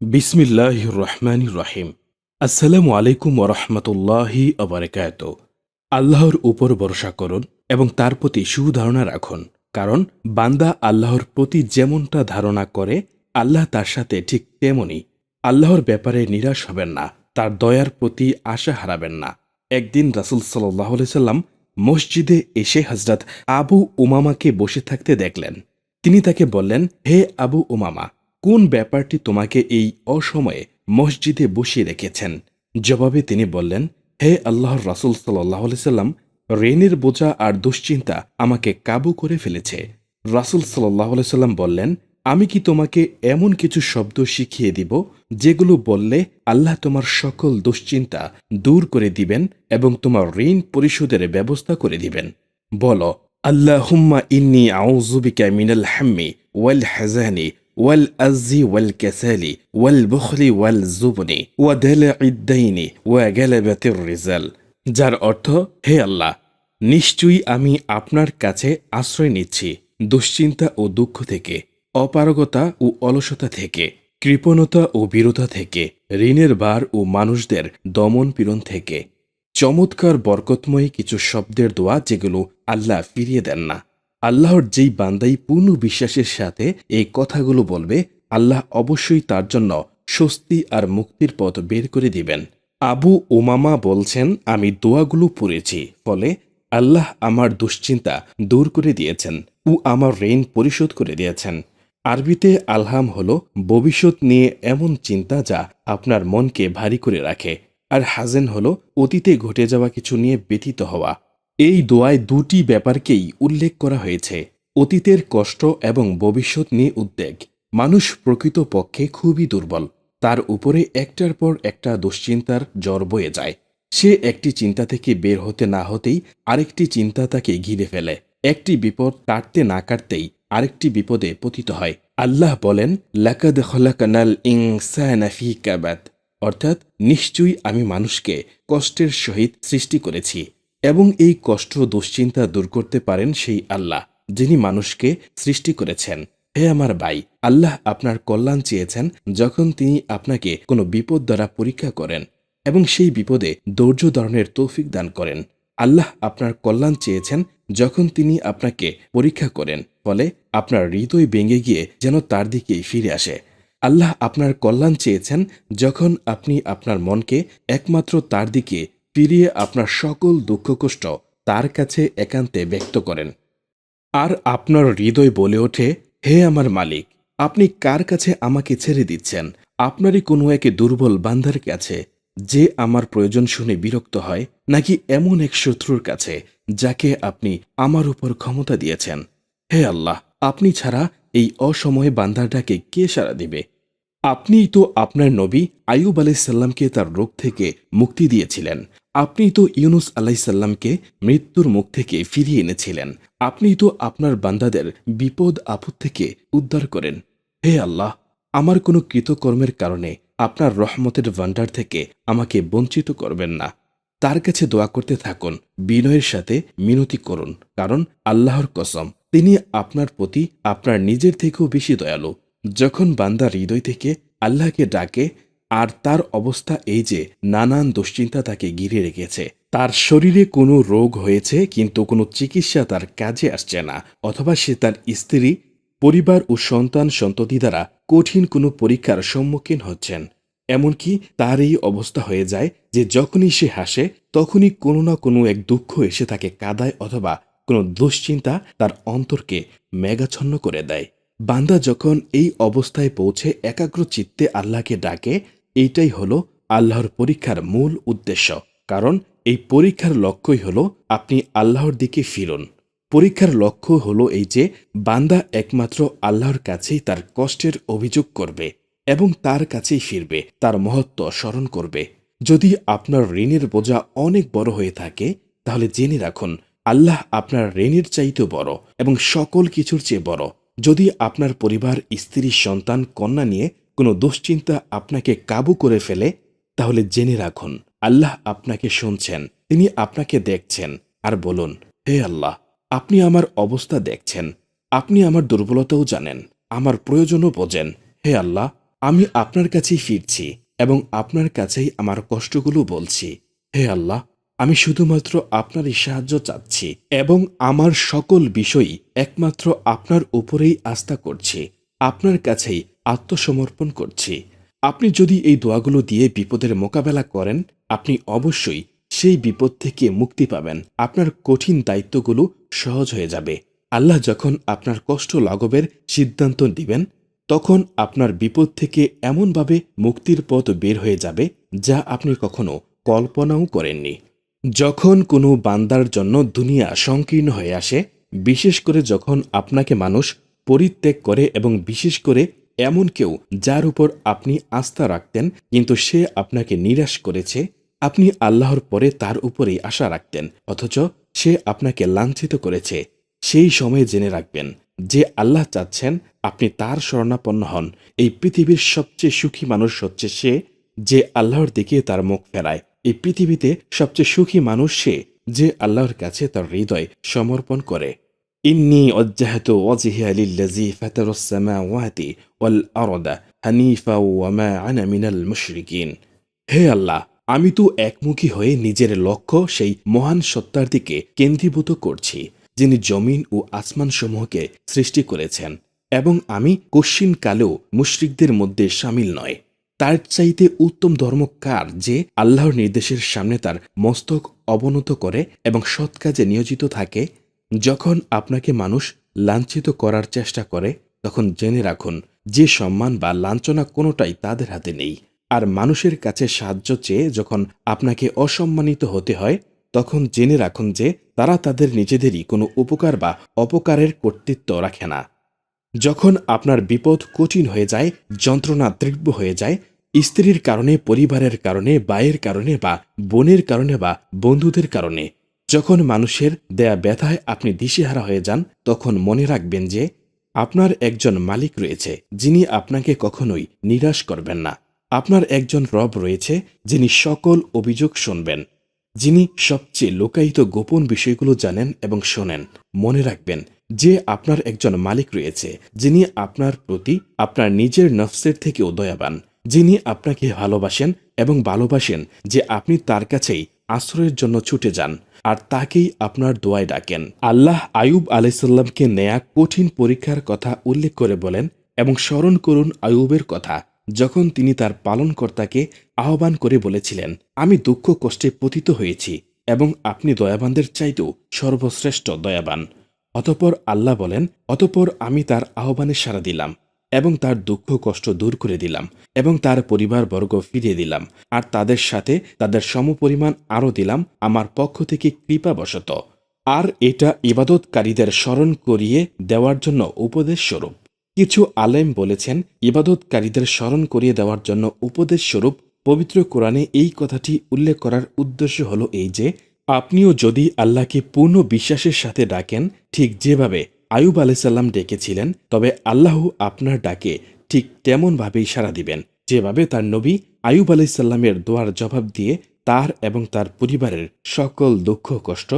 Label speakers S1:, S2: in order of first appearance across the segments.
S1: বিসমিল্লাহ রহমান রহিম আসসালামু আলাইকুম ওরহমতুল্লাহি অবরাকাত আল্লাহর উপর ভরসা করুন এবং তার প্রতি সুধারণা রাখুন, কারণ বান্দা আল্লাহর প্রতি যেমনটা ধারণা করে, আল্লাহ তার সাথে ঠিক তেমনই। আল্লাহর ব্যাপারে নিরাশ হবেন না, তার দয়ার প্রতি আশা হারাবেন না। একদিন রাসুল সাল্লাহ সাল্লাম মসজিদে এসে হজরত আবু উমামাকে বসে থাকতে দেখলেন। তিনি তাকে বললেন, হে আবু উমামা কোন ব্যাপারটি তোমাকে এই অসময়ে মসজিদে বসিয়ে রেখেছেন? জবাবে তিনি বললেন, হে আল্লাহর রাসুল সাল্লাহ সাল্লাম, রেনের বোঝা আর দুশ্চিন্তা আমাকে কাবু করে ফেলেছে। রাসুল সাল্লাহ সাল্লাম বললেন, আমি কি তোমাকে এমন কিছু শব্দ শিখিয়ে দিব যেগুলো বললে আল্লাহ তোমার সকল দুশ্চিন্তা দূর করে দিবেন এবং তোমার ঋণ পরিশোধের ব্যবস্থা করে দিবেন? বলো, আল্লাহুম্মা ইন্নি আউজুবিকা মিনাল হাম্মি ওয়াল হাজানি والأز والكسال والبخل والزبن ودلع الدين وغلبة الرزال যার অর্থ হে আল্লাহ নিশ্চয়ই আমি আপনার কাছে আশ্রয় নিচ্ছি দুশ্চিন্তা ও দুঃখ থেকে অপারগতা ও অলসতা থেকে কৃপণতা ও বীরতা থেকে ঋণের বার ও মানুষদের দমন পীড়ন থেকে চমৎকার বরকতময়ী কিছু শব্দের দোয়া যেগুলো আল্লাহ ফিরিয়ে দেন না আল্লাহর যেই বান্দাই পূর্ণ বিশ্বাসের সাথে এই কথাগুলো বলবে, আল্লাহ অবশ্যই তার জন্য স্বস্তি আর মুক্তির পথ বের করে দিবেন। আবু ওমামা বলছেন, আমি দোয়াগুলো পড়েছি, ফলে আল্লাহ আমার দুশ্চিন্তা দূর করে দিয়েছেন ও আমার ঋণ পরিশোধ করে দিয়েছেন। আরবিতে আলহাম হল, ভবিষ্যৎ নিয়ে এমন চিন্তা যা আপনার মনকে ভারী করে রাখে। আর হাজেন হল, অতীতে ঘটে যাওয়া কিছু নিয়ে ব্যতীত হওয়া। এই দোয়ায় দুটি ব্যাপারকেই উল্লেখ করা হয়েছে, অতীতের কষ্ট এবং ভবিষ্যৎ নিয়ে উদ্বেগ। মানুষ প্রকৃত পক্ষে খুবই দুর্বল, তার উপরে একটার পর একটা দুশ্চিন্তার জ্বর বয়ে যায়। সে একটি চিন্তা থেকে বের হতে না হতেই আরেকটি চিন্তা তাকে ঘিরে ফেলে। একটি বিপদ কাটতে না কাটতেই আরেকটি বিপদে পতিত হয়। আল্লাহ বলেন, লাকাদ খলাকানাল ইনসানা ফি কাবাদ অর্থাৎ, নিশ্চয়ই আমি মানুষকে কষ্টের সহিত সৃষ্টি করেছি। এবং এই কষ্ট দুশ্চিন্তা দূর করতে পারেন সেই আল্লাহ, যিনি মানুষকে সৃষ্টি করেছেন। হে আমার ভাই, আল্লাহ আপনার কল্যাণ চেয়েছেন যখন তিনি আপনাকে কোনো বিপদ দ্বারা পরীক্ষা করেন এবং সেই বিপদে ধৈর্য ধারণের তৌফিক দান করেন। আল্লাহ আপনার কল্যাণ চেয়েছেন যখন তিনি আপনাকে পরীক্ষা করেন, ফলে আপনার হৃদয় ভেঙে গিয়ে যেন তার দিকেই ফিরে আসে। আল্লাহ আপনার কল্যাণ চেয়েছেন যখন আপনি আপনার মনকে একমাত্র তার দিকে ফিরিয়ে আপনার সকল দুঃখ কষ্ট তার কাছে একান্তে ব্যক্ত করেন। আর আপনার হৃদয় বলে ওঠে, হে আমার মালিক, আপনি কার কাছে আমাকে ছেড়ে দিচ্ছেন? আপনারই কোনো একে দুর্বল বান্ধার কাছে, যে আমার প্রয়োজন শুনে বিরক্ত হয়, নাকি এমন এক শত্রুর কাছে, যাকে আপনি আমার উপর ক্ষমতা দিয়েছেন? হে আল্লাহ, আপনি ছাড়া এই অসময়ে বান্দারটাকে কে সাড়া দিবে? আপনিই তো আপনার নবী আয়ুব আলাইসাল্লামকে তার রোগ থেকে মুক্তি দিয়েছিলেন। আপনি তো ইউনুস আলাইসাল্লামকে মৃত্যুর মুখ থেকে ফিরিয়ে এনেছিলেন। আপনি তো আপনার বান্দাদের বিপদ আপদ থেকে উদ্ধার করেন। হে আল্লাহ, আমার কোনো কৃতকর্মের কারণে আপনার রহমতের ভান্ডার থেকে আমাকে বঞ্চিত করবেন না। তার কাছে দোয়া করতে থাকুন, বিনয়ের সাথে মিনতি করুন, কারণ আল্লাহর কসম, তিনি আপনার প্রতি আপনার নিজের থেকেও বেশি দয়ালু। যখন বান্দা হৃদয় থেকে আল্লাহকে ডাকে আর তার অবস্থা এই যে, নানান দুশ্চিন্তা তাকে ঘিরে রেখেছে। তার শরীরে কোনো রোগ হয়েছে, কিন্তু কোনো চিকিৎসা তার কাজে আসছে না, অথবা সে তার স্ত্রী, পরিবার ও সন্তান সন্ততি দ্বারা কঠিন কোনো পরীক্ষার সম্মুখীন হচ্ছেন। এমনকি তার এই অবস্থা হয়ে যায় যে, যখনই সে হাসে, তখনই কোনো না কোনো এক দুঃখ এসে তাকে কাদায় অথবা কোনো দুশ্চিন্তা তার অন্তরকে মেঘাচ্ছন্ন করে দেয়। বান্দা যখন এই অবস্থায় পৌঁছে একাগ্র চিত্তে আল্লাহকে ডাকে এইটাই হলো আল্লাহর পরীক্ষার মূল উদ্দেশ্য। কারণ এই পরীক্ষার লক্ষ্যই হলো আপনি আল্লাহর দিকে ফিরুন। পরীক্ষার লক্ষ্য হলো এই যে, বান্দা একমাত্র আল্লাহর কাছেই তার কষ্টের অভিযোগ করবে এবং তার কাছেই ফিরবে, তার মহত্ব স্মরণ করবে। যদি আপনার ঋণের বোঝা অনেক বড় হয়ে থাকে, তাহলে জেনে রাখুন, আল্লাহ আপনার ঋণের চাইতে বড় এবং সকল কিছুর চেয়ে বড়। যদি আপনার পরিবার, স্ত্রী, সন্তান, কন্যা নিয়ে কোনো দুশ্চিন্তা আপনাকে কাবু করে ফেলে, তাহলে জেনে রাখুন, আল্লাহ আপনাকে শুনছেন, তিনি আপনাকে দেখছেন, আর বলুন, হে আল্লাহ, আপনি আমার অবস্থা দেখছেন, আপনি আমার দুর্বলতাও জানেন, আমার প্রয়োজনও বোঝেন, হে আল্লাহ, আমি আপনার কাছেই ফিরছি, এবং আপনার কাছেই আমার কষ্টগুলো বলছি, হে আল্লাহ, আমি শুধুমাত্র আপনারই সাহায্য চাচ্ছি, এবং আমার সকল বিষয়ই একমাত্র আপনার উপরেই আস্থা করছি, আপনার কাছেই আত্মসমর্পণ করছি। আপনি যদি এই দোয়াগুলো দিয়ে বিপদের মোকাবেলা করেন, আপনি অবশ্যই সেই বিপদ থেকে মুক্তি পাবেন। আপনার কঠিন দায়িত্বগুলো সহজ হয়ে যাবে। আল্লাহ যখন আপনার কষ্ট লাঘবের সিদ্ধান্ত দিবেন, তখন আপনার বিপদ থেকে এমনভাবে মুক্তির পথ বের হয়ে যাবে যা আপনি কখনো কল্পনাও করেননি। যখন কোনো বান্দার জন্য দুনিয়া সংকীর্ণ হয়ে আসে, বিশেষ করে যখন আপনাকে মানুষ পরিত্যাগ করে এবং বিশেষ করে এমন কেউ যার উপর আপনি আস্থা রাখতেন, কিন্তু সে আপনাকে নিরাশ করেছে, আপনি আল্লাহর পরে তার উপরেই আশা রাখতেন, অথচ সে আপনাকে লাঞ্ছিত করেছে। সেই সময় জেনে রাখবেন, যে আল্লাহ চাচ্ছেন আপনি তার শরণাপন্ন হন। এই পৃথিবীর সবচেয়ে সুখী মানুষ হচ্ছে সে, যে আল্লাহর দিকে তার মুখ ফেরায়। এই পৃথিবীতে সবচেয়ে সুখী মানুষ সে, যে আল্লাহর কাছে তার হৃদয় সমর্পণ করে। ইন্নি অজ্জাহাতু ওয়াজহিয়া লিল্লাযী ফাতারাস সামাওয়াতি ওয়াল আরদা হানিফা ওয়া মা আনা মিনাল মুশরিকিন হে আল্লাহ, আমি তো একমুখী হয়ে নিজের লক্ষ্য সেই মহান সত্তার দিকে কেন্দ্রীভূত করছি, যিনি জমিন ও আসমান সমূহকে সৃষ্টি করেছেন, এবং আমি কশ্চিন কালেও মুশরিকদের মধ্যে সামিল নয়। তার চাইতে উত্তম ধর্ম কার যে আল্লাহর নির্দেশের সামনে তার মস্তক অবনত করে এবং সৎ কাজে নিয়োজিত থাকে? যখন আপনাকে মানুষ লাঞ্ছিত করার চেষ্টা করে, তখন জেনে রাখুন, যে সম্মান বা লাঞ্ছনা কোনোটাই তাদের হাতে নেই। আর মানুষের কাছে সাহায্য চেয়ে যখন আপনাকে অসম্মানিত হতে হয়, তখন জেনে রাখুন যে তারা তাদের নিজেদেরই কোনো উপকার বা অপকারের কর্তৃত্ব রাখে না। যখন আপনার বিপদ কঠিন হয়ে যায়, যন্ত্রণা তীব্র হয়ে যায়, স্ত্রীর কারণে, পরিবারের কারণে, বায়ের কারণে বা বোনের কারণে বা বন্ধুদের কারণে যখন মানুষের দেয়া ব্যথায় আপনি দিশেহারা হয়ে যান, তখন মনে রাখবেন যে আপনার একজন মালিক রয়েছে, যিনি আপনাকে কখনোই নিরাশ করবেন না। আপনার একজন রব রয়েছে, যিনি সকল অভিযোগ শুনবেন, যিনি সবচেয়ে লোকায়িত গোপন বিষয়গুলো জানেন এবং শোনেন। মনে রাখবেন যে আপনার একজন মালিক রয়েছে, যিনি আপনার প্রতি আপনার নিজের নফসের থেকেও দয়াবান, যিনি আপনাকে ভালোবাসেন এবং ভালোবাসেন যে আপনি তার কাছেই আশ্রয়ের জন্য ছুটে যান। আর তাকেই আপনার দোয়ায় ডাকেন। আল্লাহ আয়ুব আলাইসাল্লামকে নেয়া কঠিন পরীক্ষার কথা উল্লেখ করে বলেন এবং স্মরণ করুন আয়ুবের কথা, যখন তিনি তার পালনকর্তাকে আহ্বান করে বলেছিলেন, আমি দুঃখ কষ্টে পতিত হয়েছি এবং আপনি দয়াবানদের চাইতেও সর্বশ্রেষ্ঠ দয়াবান। অতপর আল্লাহ বলেন, অতপর আমি তার আহ্বানে সাড়া দিলাম। এবং তার দুঃখ কষ্ট দূর করে দিলাম এবং তার পরিবারবর্গ ফিরিয়ে দিলাম। আর তাদের সাথে তাদের সমপরিমাণ আরও দিলাম। আমার পক্ষ থেকে কৃপাবশত। আর এটা ইবাদতকারীদের স্মরণ করিয়ে দেওয়ার জন্য উপদেশ স্বরূপ। কিছু আলেম বলেছেন, ইবাদতকারীদের স্মরণ করিয়ে দেওয়ার জন্য উপদেশ স্বরূপ। পবিত্র কোরআনে এই কথাটি উল্লেখ করার উদ্দেশ্য হল এই যে, আপনিও যদি আল্লাহকে পূর্ণ বিশ্বাসের সাথে ডাকেন, ঠিক যেভাবে আয়ুব আলাইসাল্লাম ডেকেছিলেন, তবে আল্লাহ আপনার ডাকে ঠিক তেমনভাবেই সাড়া দিবেন। যেভাবে তার নবী আয়ুব আলাইসাল্লামের দোয়ার জবাব দিয়ে তার এবং তার পরিবারের সকল দুঃখ কষ্ট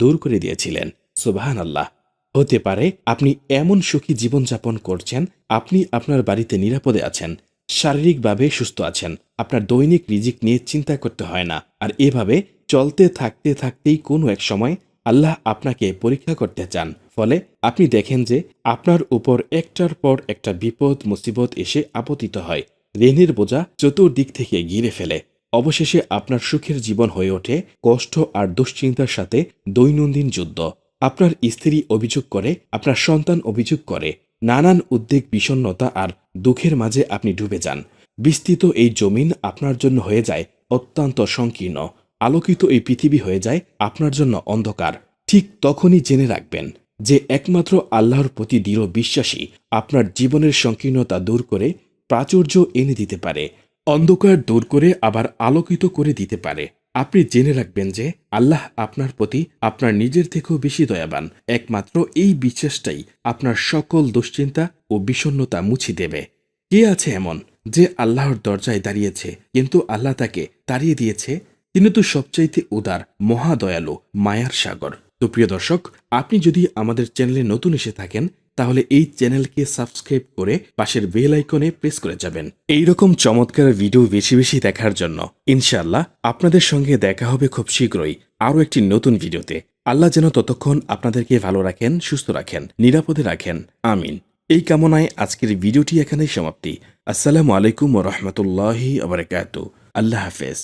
S1: দূর করে দিয়েছিলেন। সুবাহান আল্লাহ হতে পারে আপনি এমন সুখী জীবনযাপন করছেন, আপনি আপনার বাড়িতে নিরাপদে আছেন, শারীরিকভাবে সুস্থ আছেন, আপনার দৈনিক রিজিক নিয়ে চিন্তা করতে হয় না, আর এভাবে চলতে থাকতে থাকতেই কোনো এক সময় আল্লাহ আপনাকে পরীক্ষা করতে চান। ফলে আপনি দেখেন যে আপনার উপর একটার পর একটা বিপদ, মুসিবত এসে আপতিত হয়। ঋণের বোঝা চতুর্দিক থেকে ঘিরে ফেলে। অবশেষে আপনার সুখের জীবন হয়ে ওঠে কষ্ট আর দুশ্চিন্তার সাথে দৈনন্দিন যুদ্ধ। আপনার স্ত্রী অভিযোগ করে, আপনার সন্তান অভিযোগ করে, নানান উদ্বেগ বিষণ্নতা আর দুঃখের মাঝে আপনি ডুবে যান। বিস্তৃত এই জমিন আপনার জন্য হয়ে যায় অত্যন্ত সংকীর্ণ। আলোকিত এই পৃথিবী হয়ে যায় আপনার জন্য অন্ধকার। ঠিক তখনই জেনে রাখবেন যে একমাত্র আল্লাহর প্রতি দৃঢ় বিশ্বাসী আপনার জীবনের সংকীর্ণতা দূর করে প্রাচুর্য এনে দিতে পারে, অন্ধকার দূর করে আবার আলোকিত করে দিতে পারে। আপনি জেনে রাখবেন যে আল্লাহ আপনার প্রতি আপনার নিজের থেকেও বেশি দয়াবান। একমাত্র এই বিশ্বাসটাই আপনার সকল দুশ্চিন্তা ও বিষণ্নতা মুছি দেবে। কে আছে এমন যে আল্লাহর দরজায় দাঁড়িয়েছে, কিন্তু আল্লাহ তাকে তাড়িয়ে দিয়েছে তিনি তো সবচাইতে উদার, মহাদয়ালু, মায়ার সাগর। তো প্রিয় দর্শক, আপনি যদি আমাদের চ্যানেলে নতুন এসে থাকেন, তাহলে এই চ্যানেলকে সাবস্ক্রাইব করে পাশের বেল আইকনে প্রেস করে যাবেন। এই রকম চমৎকার ভিডিও বেশি বেশি দেখার জন্য ইনশাআল্লাহ আপনাদের সঙ্গে দেখা হবে খুব শীঘ্রই আরও একটি নতুন ভিডিওতে। আল্লাহ যেন ততক্ষণ আপনাদেরকে ভালো রাখেন, সুস্থ রাখেন, নিরাপদে রাখেন। আমিন। এই কামনায় আজকের ভিডিওটি এখানেই সমাপ্তি। আসসালামু আলাইকুম ও রহমতুল্লাহি আবরকাত আল্লাহ হাফেজ।